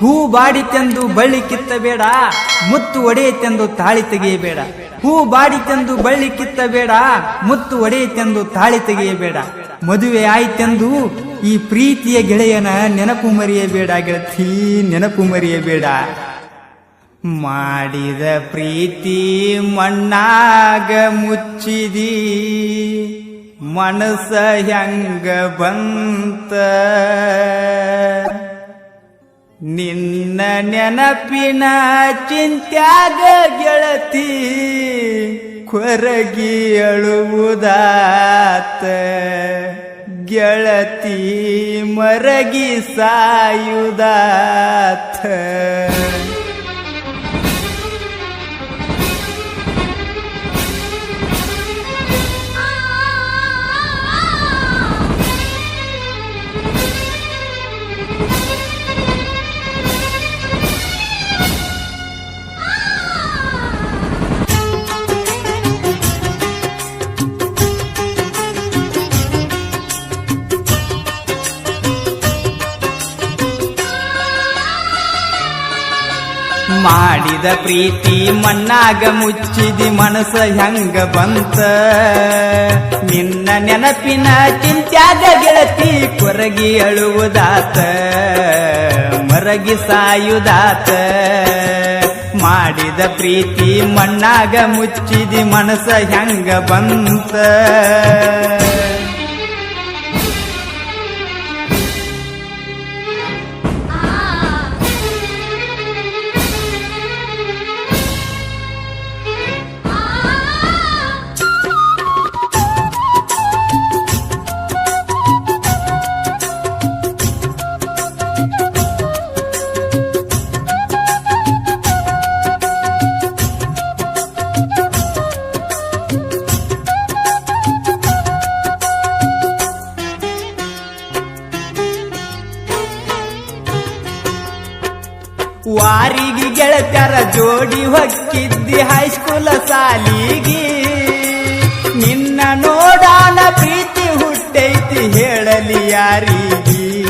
ಹೂ ಬಾಡಿತೆಂದು ಬಳ್ಳಿ ಕಿತ್ತಬೇಡ, ಮುತ್ತು ಒಡೆಯಿತೆಂದು ತಾಳಿ ತೆಗೆಯಬೇಡ. ಹೂ ಬಾಡಿತೆಂದು ಬಳ್ಳಿ ಕಿತ್ತಬೇಡ, ಮುತ್ತು ಒಡೆಯಿತೆಂದು ತಾಳಿ ತೆಗೆಯಬೇಡ. ಮದುವೆ ಆಯ್ತೆಂದು ಈ ಪ್ರೀತಿಯ ಗೆಳೆಯನ ನೆನಪು ಮರೆಯಬೇಡ ಗೆಳತಿ, ನೆನಪು ಮರೆಯಬೇಡ. ಮಾಡಿದ ಪ್ರೀತಿ ಮಣ್ಣಾಗ ಮುಚ್ಚಿದಿ ಮನಸ ಹೆಂಗ ಬಂತ? ನಿನ್ನ ನೆನಪಿನ ಚಿಂತ್ಯಾಗ ಗೆಳತಿ ಕೊರಗಿ ಅಳುವುದಾತ. ಗೆಳತಿ ಮರಗಿ ಸಾಯುದಾತ. ಮಾಡಿದ ಪ್ರೀತಿ ಮಣ್ಣಾಗ ಮುಚ್ಚಿದಿ ಮನಸ ಹೆಂಗ ಬಂತ? ನಿನ್ನ ನೆನಪಿನ ಚಿಂತ್ಯಾಗ ಗೆಳತಿ ಕೊರಗಿ ಅಳುವುದಾತ, ಮರಗಿ ಸಾಯುದಾತ. ಮಾಡಿದ ಪ್ರೀತಿ ಮಣ್ಣಾಗ ಮುಚ್ಚಿದಿ ಮನಸ ಹೆಂಗ ಬಂತ? ವಾರಿಗೆ ಗೆಳತ್ಯರ ಜೋಡಿ ಹೊಕ್ಕಿದ್ದಿ ಹೈಸ್ಕೂಲ ಸಾಲಿಗಿ? ನಿನ್ನ ನೋಡಾನ ಪ್ರೀತಿ ಹುಟ್ಟೈತಿ ಹೇಳಲಿ ಯಾರಿಗಿ?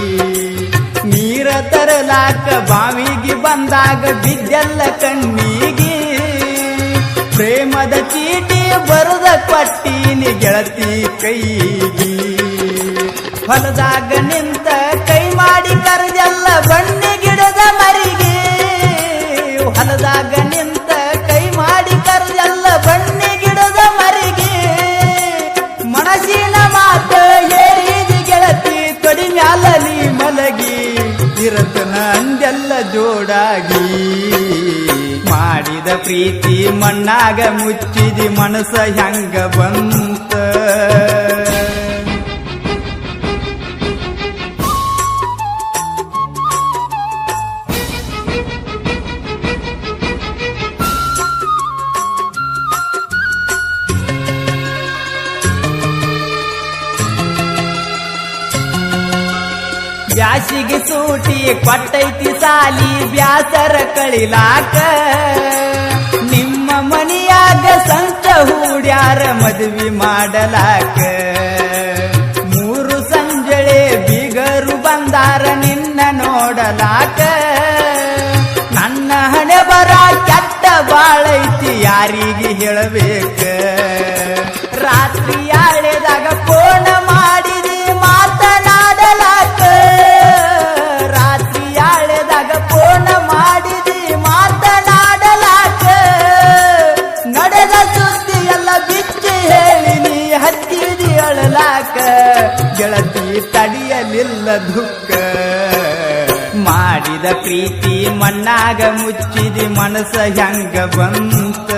ನೀರ ತರಲಾಕ ಬಾವಿಗೆ ಬಂದಾಗ ಬಿದ್ದೆಲ್ಲ ಕಣ್ಣಿಗಿ? ಪ್ರೇಮದ ಚೀಟಿ ಬರದ ಕೊಟ್ಟೀನಿ ಗೆಳತಿ ಕೈಗಿ ಹೊಲದಾಗ ನಿಂತ ಕೈ ಮಾಡಿ ಕರೆದೆಲ್ಲ ಬನ್ನಿ ಇರತನ ಅಂದೆಲ್ಲ ಜೋಡಾಗಿ ಮಾಡಿದ ಪ್ರೀತಿ ಮಣ್ಣಾಗ ಮುಚ್ಚಿದಿ ಮನಸ ಹೆಂಗ ಬಂತ? ಬ್ಯಾಸಿಗೆ ಸೂಟಿ ಕೊಟ್ಟೈತಿ ಸಾಲಿ ಬ್ಯಾಸರ ಕಳಿಲಾಕ. ನಿಮ್ಮ ಮನೆಯಾಗ ಸಂತ ಹೂಡ್ಯಾರ ಮದುವೆ ಮಾಡಲಾಕ. ಮೂರು ಸಂಜಳೆ ಬಿಗರು ಬಂದಾರ ನಿನ್ನ ನೋಡಲಾಕ. ನನ್ನ ಹಣೆ ಬರ ಕೆಟ್ಟ ಬಾಳೈತಿ ಯಾರಿಗೆ ಹೇಳಬೇಕ. ಪ್ರೀತಿ ಮಣ್ಣಾಗ ಮುಚ್ಚಿದಿ ಮನಸ ಹೆಂಗ ಬಂತ?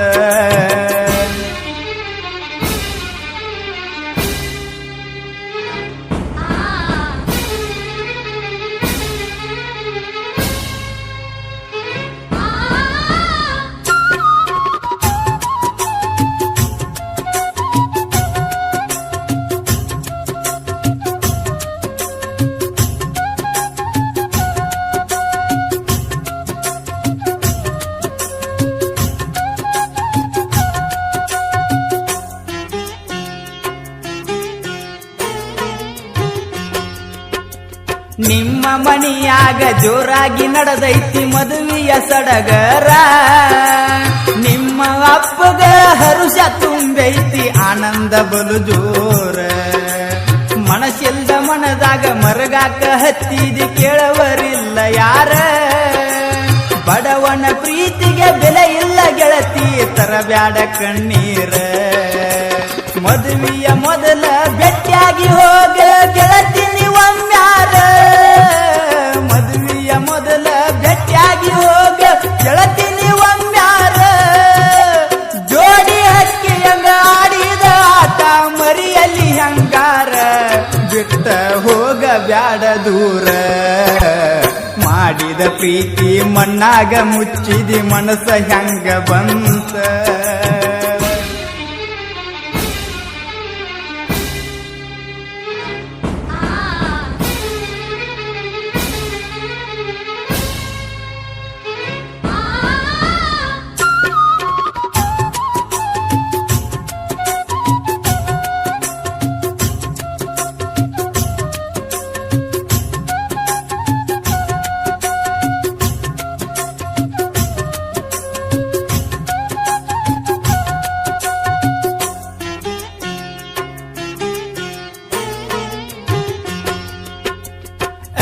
ಮನಿಯಾಗ ಜೋರಾಗಿ ನಡೆದೈತಿ ಮದುವೆಯ ಸಡಗರ. ನಿಮ್ಮ ಅಪ್ಪಗ ಹರುಷ ತುಂಬೈತಿ ಆನಂದ ಬಲು ಜೋರ ಮನಸ್ಸಿಲ್ದ ಮನದಾಗ ಮರಗಾಕ ಹತ್ತಿದಿ ಕೇಳವರಿಲ್ಲ ಯಾರ. ಬಡವನ ಪ್ರೀತಿಗೆ ಬೆಲೆ ಇಲ್ಲ ಗೆಳತಿ, ತರಬ್ಯಾಡ ಕಣ್ಣೀರ. ಮದುವೆಯ ಮೊದಲ ಬೆಟ್ಟಿಯಾಗಿ ಹೋಗ ಬಿಟ್ಟ ಹೋಗ ಬ್ಯಾಡ ದೂರ. ಮಾಡಿದ ಪ್ರೀತಿ ಮಣ್ಣಾಗ ಮುಚ್ಚಿದಿ ಮನಸ್ಸ ಹೆಂಗ ಬಂತ?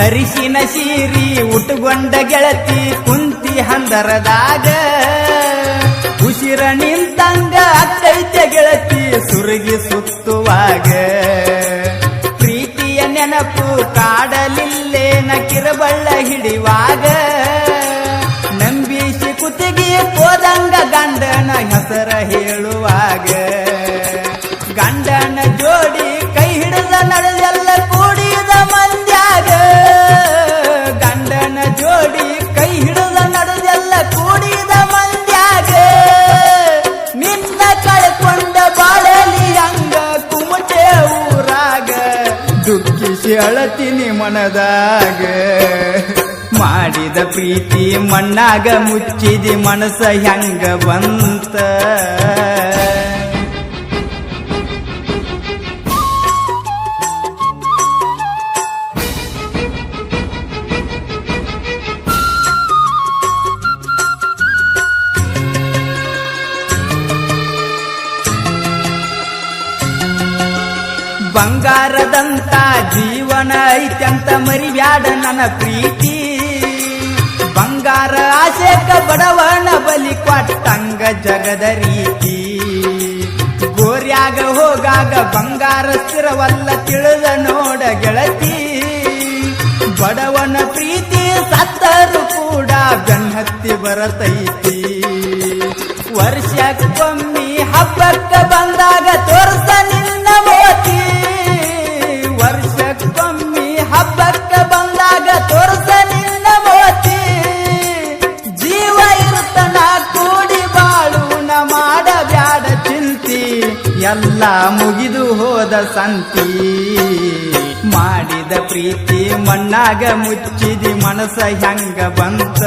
ಅರಿಶಿನ ಸೀರಿ ಉಟ್ಕೊಂಡ ಗೆಳತಿ ಕುಂತಿ ಹಂದರದಾಗ ಉಸಿರ ನಿಂತಂಗ ಅಕ್ಕೈತೆ ಗೆಳತಿ ಸುರುಗಿ ಸುತ್ತುವಾಗ. ಪ್ರೀತಿಯ ನೆನಪು ಕಾಡಲಿಲ್ಲೇನ ಕಿರಬಳ್ಳ ಹಿಡಿವಾಗ. ನಂಬಿಸಿ ಕುತ್ತಿಗೆ ಹೋದಂಗ ಗಂಡನ ಹೆಸರ ಹೇಳುವಾಗ. ಮನದಾಗ ಮಾಡಿದ ಪ್ರೀತಿ ಮಣ್ಣಾಗ ಮುಚ್ಚಿದಿ ಮನಸ ಹೆಂಗ ಬಂತ? ಬಂಗಾರದಂತ ಜೀವನ ಐತ್ಯಂತ ಮರಿಬ್ಯಾಡ ನನ್ನ ಪ್ರೀತಿ. ಬಂಗಾರ ಆಸೆಕ ಬಡವನ ಬಲಿ ಕೊಟ್ಟಂಗ ಜಗದ ರೀತಿ. ಗೋರ್ಯಾಗ ಹೋಗಾಗ ಬಂಗಾರ ಸ್ಥಿರವಲ್ಲ ತಿಳಿದ ನೋಡ ಗೆಳತಿ. ಬಡವನ ಪ್ರೀತಿ ಸತ್ತರು ಕೂಡ ಬೆನ್ನತ್ತಿ ಬರತೈತಿ. ವರ್ಷಕ್ಕೊಮ್ಮಿ ಹಬ್ಬಕ್ಕ ಎಲ್ಲ ಮುಗಿದು ಹೋದ ಸಂತಿ, ಮಾಡಿದ ಪ್ರೀತಿ ಮಣ್ಣಾಗ ಮುಚ್ಚಿದಿ ಮನಸ ಹೆಂಗ ಬಂತ.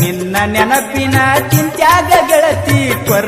ನಿನ್ನ ನೆನಪಿನ ಚಿಂತ್ಯಾಗ ಗೆಳತಿ ಕೊರ